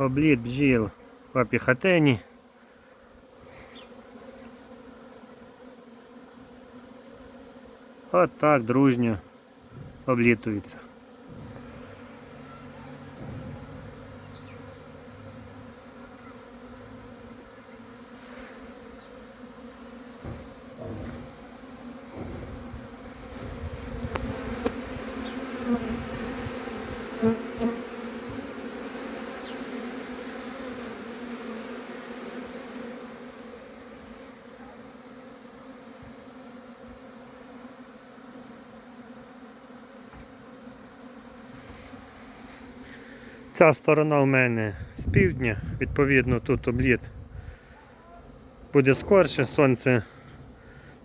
обліт бджіл в апіхатені. От так дружньо облітуються. Ця сторона у мене з півдня, відповідно тут обліт буде скорше, сонце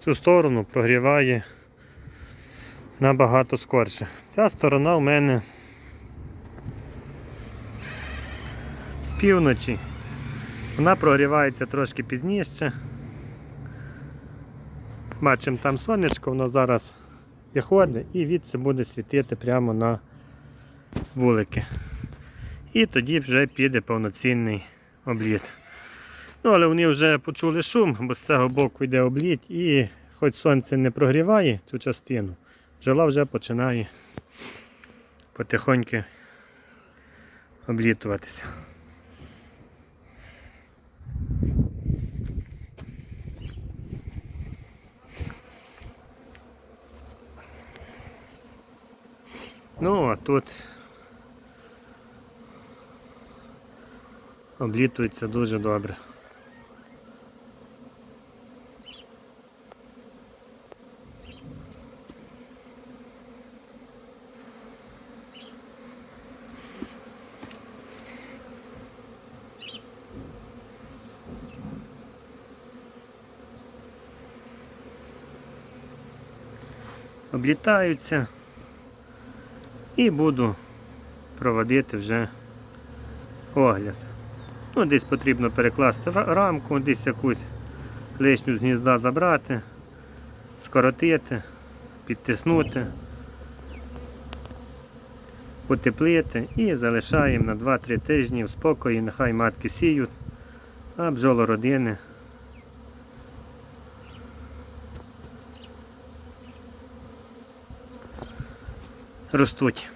цю сторону прогріває набагато скорше. Ця сторона у мене з півночі. Вона прогрівається трошки пізніше. Бачимо там сонечко, воно зараз виходить і відси буде світити прямо на вулики. І тоді вже піде повноцінний обліт. Ну, але вони вже почули шум, бо з цього боку йде обліт і хоч сонце не прогріває цю частину, бджола вже починає потихоньку облітуватися. Ну, а тут облітується дуже добре. Облітаються і буду проводити вже огляд. Ну, десь потрібно перекласти рамку, десь якусь лишню з гнізда забрати, скоротити, підтиснути, потеплити і залишаємо на 2-3 тижні в спокої, нехай матки сіють, а бджолородини ростуть.